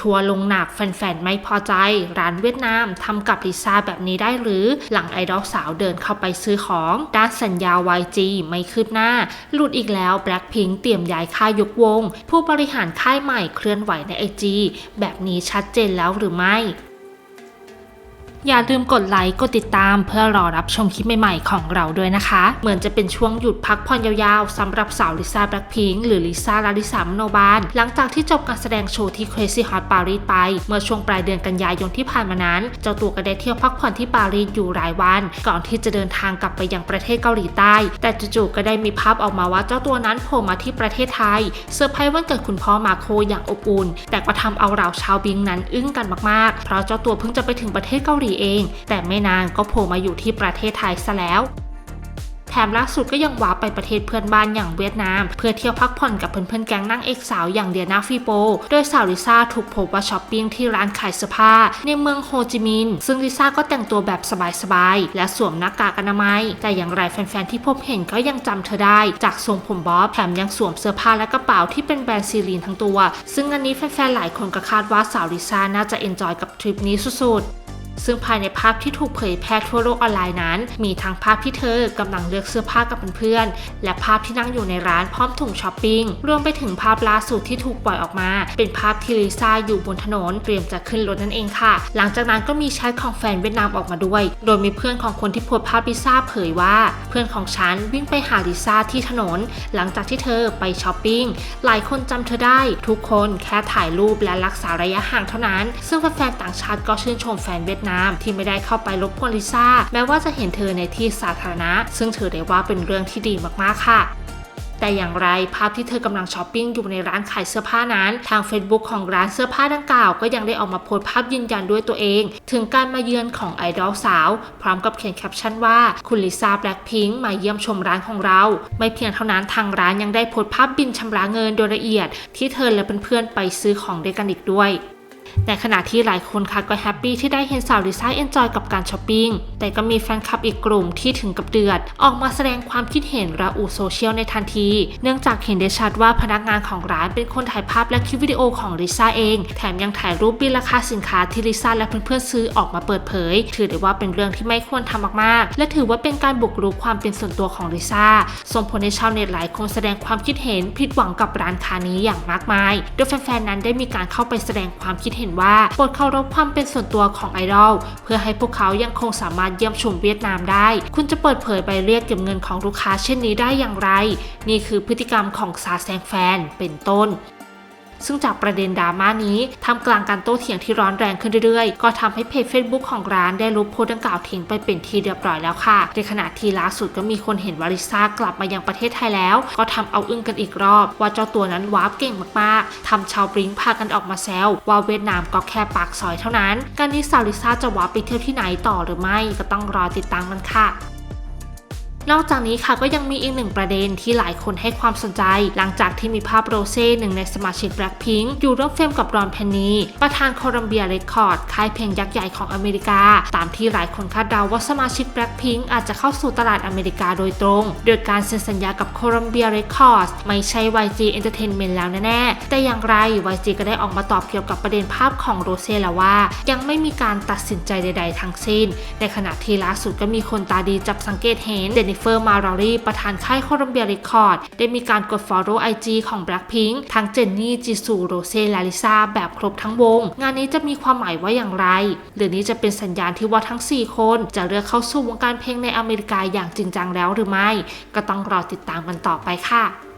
ทัวลงหนักแฟนๆ ไม่พอใจ ร้านเวียดนามทำกับลิซ่าแบบนี้ได้หรือ หลังไอดอลสาวเดินเข้าไปซื้อของ ด้านสัญญา YG ไม่คืบหน้า หลุดอีกแล้วแบล็คพิงเตรียมย้ายค่ายยกวง ผู้บริหารค่ายใหม่เคลื่อนไหวในไอจีแบบนี้ชัดเจนแล้วหรือไม่ อย่าลืมกดไลค์ กดติดตามเพื่อรอรับชมคลิปใหม่ๆของเราด้วยนะคะ เหมือนจะเป็นช่วงหยุดพักผ่อนยาวๆสำหรับสาวลิซ่าแบล็คพิงค์หรือลิซ่าลาลิสามโนบาลหลังจากที่จบการแสดงโชว์ที่ Crazy Hot Paris ไป เมื่อช่วงปลายเดือนกันยายนที่ผ่านมานั้น เจ้าตัวก็ได้เที่ยวพักผ่อนที่ปารีสอยู่หลายวัน ก่อนที่จะเดินทางกลับไปยังประเทศเกาหลีใต้ แต่จู่ๆก็ได้มีภาพออกมาว่าเจ้าตัวนั้นโผล่มาที่ประเทศไทยเซอร์ไพรส์วันเกิดคุณพ่อมาโคอย่างอบอุ่นแต่ก็ทำเอาเราชาวบิงนั้นอึ้งกันมากๆ เพราะเจ้าตัวเพิ่งจะไปถึงประเทศเกาหลีเอง แต่ไม่นานก็โผล่มาอยู่ที่ประเทศไทยซะแล้วแถมล่าสุดก็ยังว้าไปประเทศเพื่อนบ้านอย่างเวียดนาม เพื่อเที่ยวพักผ่อนกับเพื่อนๆแก๊งนั่งเอกสาวอย่างเดียนาฟีโป โดยสาวลิซ่าถูกพบว่าช้อปปิ้งที่ร้านขายเสื้อผ้า ในเมืองโฮจิมินห์ซึ่งลิซ่าก็แต่งตัวแบบสบายๆ และสวมหน้ากากอนามัย แต่อย่างไรแฟนๆ ที่พบเห็นก็ยังจำเธอได้ จากทรงผมบ๊อบแถมยังสวมเสื้อผ้าและกระเป๋าที่เป็นแบรนด์ซีรีนทั้งตัว ซึ่งอันนี้แฟนๆหลายคนก็คาดว่าสาวลิซ่าน่าจะเอนจอยกับทริปนี้สุดๆ ซึ่งภายในภาพที่ถูกเผยแพร่ทั่วโลกออนไลน์นั้น มีทั้งภาพที่เธอกำลังเลือกเสื้อผ้ากับเพื่อนๆ และภาพที่นั่งอยู่ในร้านพร้อมถุงช้อปปิ้ง รวมไปถึงภาพล่าสุดที่ถูกปล่อยออกมา เป็นภาพที่ลิซ่าอยู่บนถนนเตรียมจะขึ้นรถนั่นเองค่ะ หลังจากนั้นก็มีแชทของแฟนเวียดนามออกมาด้วย โดยมีเพื่อนของคนที่โพสภาพลิซ่าเผยว่า เพื่อนของฉันวิ่งไปหาลิซ่าที่ถนน หลังจากที่เธอไปช้อปปิ้ง หลายคนจำเธอได้ ทุกคนแค่ถ่ายรูปและรักษาระยะห่างเท่านั้น ซึ่งแฟนๆต่างชาติก็ชื่นชมแฟนเวียดนามที่ไม่ได้เข้าไปรบกวนลิซ่าแม้ว่าจะเห็นเธอในที่สาธารณะ ซึ่งถือได้ว่าเป็นเรื่องที่ดีมากๆค่ะแต่อย่างไรภาพที่เธอกำลังช้อปปิ้งอยู่ในร้านขายเสื้อผ้านั้น ทาง Facebook ของร้านเสื้อผ้าดังกล่าว ก็ยังได้ออกมาโพสต์ภาพยืนยันด้วยตัวเอง ถึงการมาเยือนของไอดอลสาว พร้อมกับเขียนแคปชั่นว่า คุณลิซ่าแบล็คพิงค์มาเยี่ยมชมร้านของเรา ไม่เพียงเท่านั้นทางร้านยังได้โพสต์ภาพบินชำระเงินโดยละเอียด ที่เธอและเพื่อนๆไปซื้อของด้วยกันอีกด้วย ในขณะที่หลายคนค่ะก็แฮปปี้ที่ได้เห็นสาวลิซ่าเอนจอยกับการช้อปปิ้ง แต่ก็มีแฟนคลับอีกกลุ่มที่ถึงกับเดือด ออกมาแสดงความคิดเห็นระอุโซเชียลในทันที เนื่องจากเห็นได้ชัดว่าพนักงานของร้านเป็นคนถ่ายภาพและคลิปวิดีโอของลิซ่าเอง แถมยังถ่ายรูปบินราคาสินค้าที่ลิซ่าและเพื่อนๆซื้อออกมาเปิดเผย ถือได้ว่าเป็นเรื่องที่ไม่ควรทำมากๆ และถือว่าเป็นการบุกรุกความเป็นส่วนตัวของลิซ่า ส่งผลให้ชาวเน็ตหลายคนแสดงความคิดเห็นผิดหวังกับร้านค้านี้อย่างมากมาย โดยแฟนๆนั้นได้มีการเข้าไปแสดงความคิดเห็นว่าปลดเคารพความเป็นส่วนตัวของไอดอลเพื่อให้พวกเขายังคงสามารถเยี่ยมชมเวียดนามได้ คุณจะเปิดเผยใบเรียกเก็บเงินของลูกค้าเช่นนี้ได้อย่างไร นี่คือพฤติกรรมของซาแซงแฟนเป็นต้น ซึ่งจากประเด็นดราม่านี้ทำกลางการโต้เถียงที่ร้อนแรงขึ้นเรื่อยๆ ก็ทำให้เพจ Facebook ของร้านได้ลบโพสต์ดังกล่าวทิ้งไปเป็นที่เรียบร้อยแล้วค่ะ ในขณะที่ล่าสุดก็มีคนเห็นวาลิซ่ากลับมายังประเทศไทยแล้ว ก็ทำเอาอึ้งกันอีกรอบ ว่าเจ้าตัวนั้นวาร์ปเก่งมากๆทำชาวบริงพากันออกมาแซวว่าเวียดนามก็แค่ปากซอยเท่านั้น การนี้สาวลิซ่าจะวาร์ปไปเที่ยวที่ไหนต่อหรือไม่ก็ต้องรอติดตามกันค่ะ นอกจากนี้ค่ะก็ยังมีอีกหนึ่งประเด็นที่หลายคนให้ความสนใจ หลังจากที่มีภาพโรเซ่หนึ่งในสมาชิก Blackpink อยู่ร่วมเฟรมกับรอนเพนนีประธานโคลัมเบียเรคคอร์ดค่ายเพลงยักษ์ใหญ่ของอเมริกา ตามที่หลายคนคาดเดาว่าสมาชิก Blackpink อาจจะเข้าสู่ตลาดอเมริกาโดยตรง โดยการเซ็นสัญญากับโคลัมเบียเรคคอร์ดไม่ใช่ YG Entertainment แล้วแน่ๆแต่อย่างไร YG ก็ได้ออกมาตอบเกี่ยวกับประเด็นภาพของโรเซ่แล้วว่า ยังไม่มีการตัดสินใจใด ๆ ทั้งสิ้น ในขณะที่ล่าสุดก็มีคนตาดีจับสังเกตเห็นเจนนิเฟอร์มารารีประธานค่ายโคลัมเบียเรคคอร์ด ได้มีการกด Follow IG ของ Blackpink ทั้งเจนนี่ จิซูโรเซ่และลิซ่าแบบครบทั้งวง งานนี้จะมีความหมายว่าอย่างไร หรือนี้จะเป็นสัญญาณที่ว่าทั้ง 4 คนจะเลือกเข้าสู่วงการเพลงในอเมริกาอย่างจริงจังแล้วหรือไม่ ก็ต้องรอติดตามกันต่อไปค่ะ